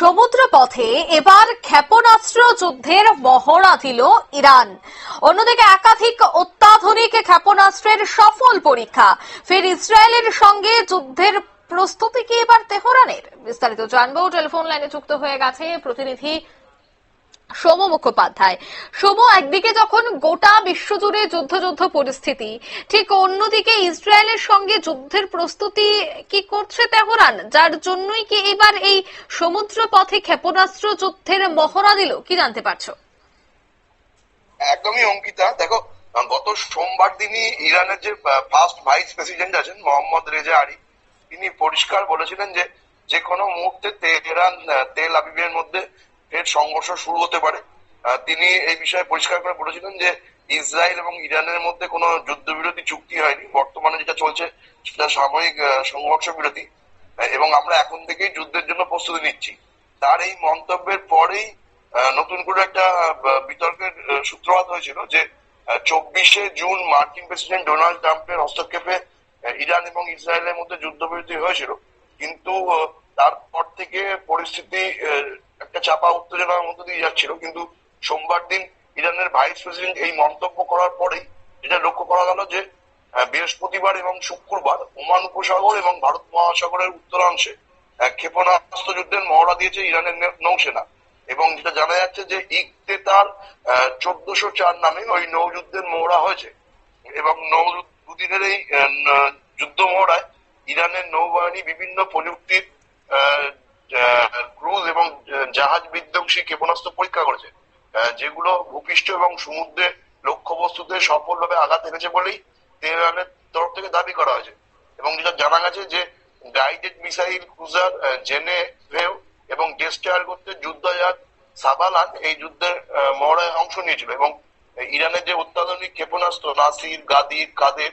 সমুদ্র পথে এবার ক্ষেপণাস্ত্র যুদ্ধের মহড়া দিল ইরান। অন্যদিকে একাধিক অত্যাধুনিক ক্ষেপণাস্ত্রের সফল পরীক্ষা। ফের ইসরায়েলের সঙ্গে যুদ্ধের প্রস্তুতি কি এবার তেহরানের? বিস্তারিত জানব। টেলিফোন লাইনে যুক্ত হয়ে গেছে প্রতিনিধি সোম মুখোপাধ্যায়। সোম একদিকে যখন গোটা বিশ্বজুড়ে যুদ্ধযুদ্ধ পরিস্থিতি, ঠিক অন্যদিকে ইসরায়েলের সঙ্গে যুদ্ধের প্রস্তুতি কি করছে তেহরান? যার জন্যই কি এবার এই সমুদ্র পথে ক্ষেপণাস্ত্র যুদ্ধের মহড়া দিল? কি জানতে পারছ? একদমই অঙ্কিতা। দেখো, গত সোমবার দিনই ইরানের যে ফার্স্ট ভাইস প্রেসিডেন্ট আছেন, মোহাম্মদ রেজা আরি তিনি পরিষ্কার বলেছিলেন যে যে কোনো মুহূর্তে তেহরান তেল আবিবের মধ্যে ফের সংঘর্ষ শুরু হতে পারে। তিনি এই বিষয়ে পরিষ্কার করে বলেছিলেন যে, ইসরায়েল এবং ইরানের মধ্যে কোনো যুদ্ধবিরতি চুক্তি হয়নি। বর্তমানে যেটা চলছে, সেটা সাময়িক সংঘর্ষ বিরতি এবং আমরা এখন থেকেই যুদ্ধের জন্য প্রস্তুতি নিচ্ছি। তার এই মন্তব্যের পরেই নতুন করে একটা বিতর্কের সূত্রপাত হয়েছিল যে চব্বিশে জুন মার্কিন প্রেসিডেন্ট ডোনাল্ড ট্রাম্পের হস্তক্ষেপে ইরান এবং ইসরায়েলের মধ্যে যুদ্ধবিরতি হয়েছিল। কিন্তু তারপর থেকে পরিস্থিতি একটা চাপা উত্তেজনার মধ্যে দিয়ে যাচ্ছিল, কিন্তু সোমবার দিন ইরানের ভাইস প্রেসিডেন্ট এই মন্তব্য করার পরেই এটা লক্ষ্য করা গেল যে বৃহস্পতিবার এবং শুক্রবার ওমান উপসাগর এবং ভারত মহাসাগরের উত্তরাংশে ক্ষেপণাস্ত্র যুদ্ধের মহড়া দিয়েছে ইরানের নৌসেনা। এবং যেটা জানা যাচ্ছে যে ইকতে তার চোদ্দশো চার নামে ওই নৌযুদ্ধের মহড়া হয়েছে। এবং নৌ দুদিনের এই যুদ্ধ মহড়ায় ইরানের নৌবাহিনী বিভিন্ন প্রযুক্তির ক্রুজ এবং জাহাজ বিধ্বংসী ক্ষেপণাস্ত্র পরীক্ষা করেছে। যেগুলো ভূপৃষ্ঠ এবং সমুদ্রে লক্ষ্যবস্তুতে সফলভাবে আঘাত এনেছে বলেই তেহরানের তরফ থেকে দাবি করা হয়েছে। এবং যেটা জানা গেছে যে গাইডেড মিসাইল ক্রুজার জেনে ভেও এবং ডেস্টার করতে যুদ্ধজাহাজ সাবালান এই যুদ্ধের মহড়ায় অংশ নিয়েছিল। এবং ইরানের যে অত্যাধুনিক ক্ষেপণাস্ত্র নাসির গাদির কাদের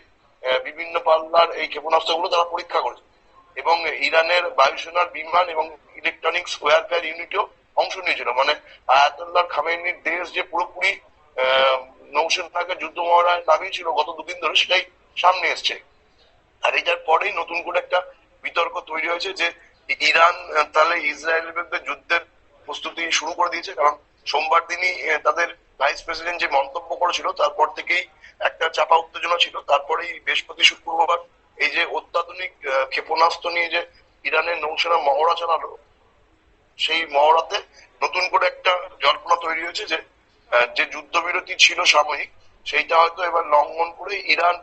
বিভিন্ন পাল্লার এই ক্ষেপণাস্ত্রগুলো তারা পরীক্ষা করেছে। এবং ইরানের বায়ুসেনার বিমান এবং ইলেকট্রনিক্স ওয়ারফেয়ার ইউনিটও অংশ নিয়েছিল। মানে আয়াতুল্লাহ খামেনির দেশ যে পুরোপুরি নৌসেনাকে যুদ্ধ মহড়ায় নামিয়েছিল গত দুদিন ধরে, সেটাই সামনে এসছে। আর এটার পরেই নতুন করে একটা বিতর্ক তৈরি হয়েছে যে ইরান তাহলে ইসরায়েলের বিরুদ্ধে যুদ্ধের প্রস্তুতি শুরু করে দিয়েছে। কারণ সোমবার দিনই তাদের ভাইস প্রেসিডেন্ট যে মন্তব্য করেছিল, তারপর থেকেই একটা চাপা উত্তেজনা ছিল। তারপরেই বৃহস্পতি শুক্রবার এই যে অত্যাধুনিক আহ, ক্ষেপণাস্ত্র নিয়ে যে ইরানের নৌসেনা মহড়া চালালো, সেই মহড়াতে নতুন করে একটা জল্পনা তৈরি হয়েছে যে যে যুদ্ধবিরতি ছিল সাময়িক, সেইটা হয়তো এবার লঙ্ঘন করে ইরান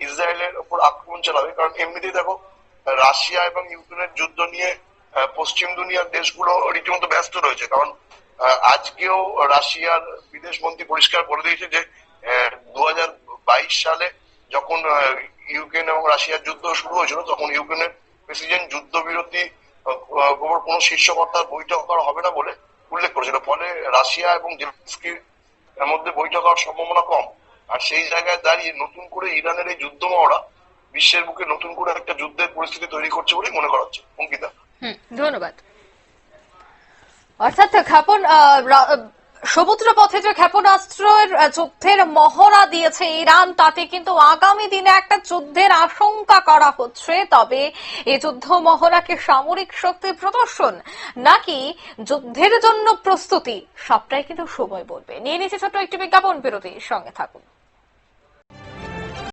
ইসরায়েলের ওপর আক্রমণ চালাবে। কারণ এমনিতেই দেখো, রাশিয়া এবং ইউক্রেনের যুদ্ধ নিয়ে পশ্চিম দুনিয়ার দেশগুলো রীতিমতো ব্যস্ত রয়েছে। কারণ আজকেও রাশিয়ার বিদেশ মন্ত্রী পরিষ্কার করে দিয়েছে যে দু হাজার বাইশ সালে যখন ইউক্রেন এবং রাশিয়ার যুদ্ধ শুরু হয়েছিল, তখন ইউক্রেনের প্রেসিডেন্ট যুদ্ধবিরতি শীর্ষ কর্তার বৈঠক করা হবে না বলে উল্লেখ করেছিল। ফলে রাশিয়া এবং জেলেনস্কির মধ্যে বৈঠক হওয়ার সম্ভাবনা কম। আর সেই জায়গায় দাঁড়িয়ে নতুন করে ইরানের এই যুদ্ধ মহড়া বিশ্বের বুকে নতুন করে একটা যুদ্ধের পরিস্থিতি তৈরি করছে বলেই মনে করা হচ্ছে। অঙ্কিতা। হুম, ধন্যবাদ। অর্থাৎ রা- সমুদ্র পথে যে ক্ষেপণাস্ত্রের যুদ্ধের মহড়া দিয়েছে ইরান। তাতে কিন্তু আগামী দিনে একটা যুদ্ধের আশঙ্কা করা হচ্ছে। তবে এই যুদ্ধ মহড়াকে সামরিক শক্তি প্রদর্শন নাকি যুদ্ধের জন্য প্রস্তুতি, সবটাই কিন্তু সময় বলবে। নিয়ে নিচ্ছে ছোট্ট একটি বিজ্ঞাপন। বিরতির সঙ্গে থাকুন।